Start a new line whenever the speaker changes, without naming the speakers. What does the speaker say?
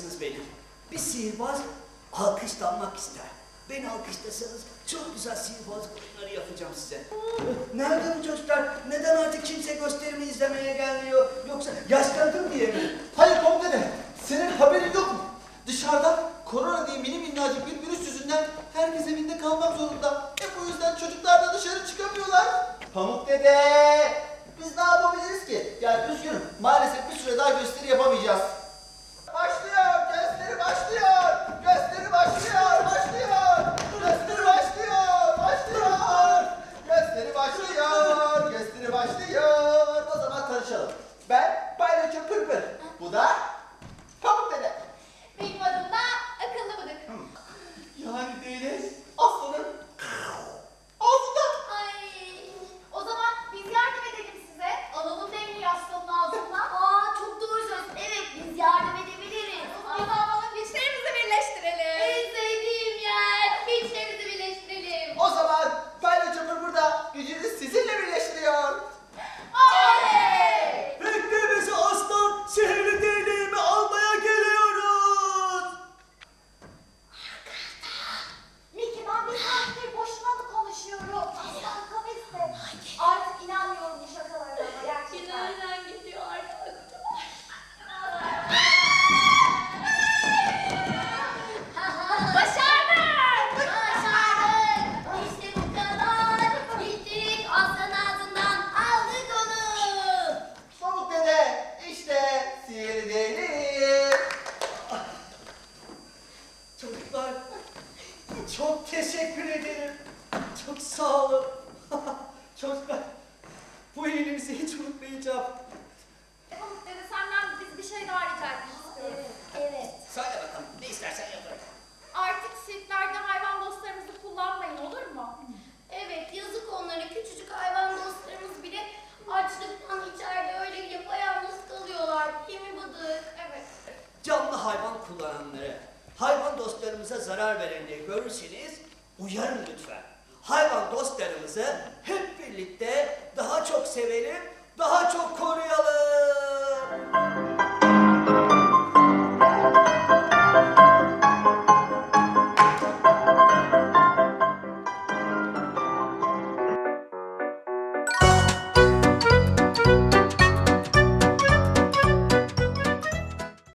haklısınız benim. Bir sihirbaz alkışlanmak ister. Beni alkışlasanız çok güzel sihirbaz oyunları yapacağım size. Nerede bu çocuklar? Neden artık kimse gösterimi izlemeye gelmiyor? Yoksa yaşlandım diye mi?
Hayır komutanım, senin haberin yok mu? Dışarıda korona diye mini minnacık bir virüs yüzünden herkes evinde kalmak zorunda. E bu yüzden çocuklar da dışarı çıkamıyorlar. Pamuk dede, Bayraço Pırpır, bu da
çok teşekkür ederim. Çok sağ olun. Çocuklar, bu iyiliğinizi hiç unutmayacağım.
Pamuk dede senden biz bir şey daha rica etmek istiyoruz. Evet.
Söyle bakalım, ne istersen yaparım.
Artık sirklerde hayvan dostlarımızı kullanmayın olur mu? Evet yazık onlara küçücük hayvan dostlarımız bile açlıktan içeride öyle yapayalnız kalıyorlar. Değil mi Bıdık? Evet.
Canlı hayvan kullananları, hayvan dostlarımıza zarar verenleri görürseniz uyarın lütfen. Hayvan dostlarımızı hep birlikte daha çok sevelim, daha çok koruyalım.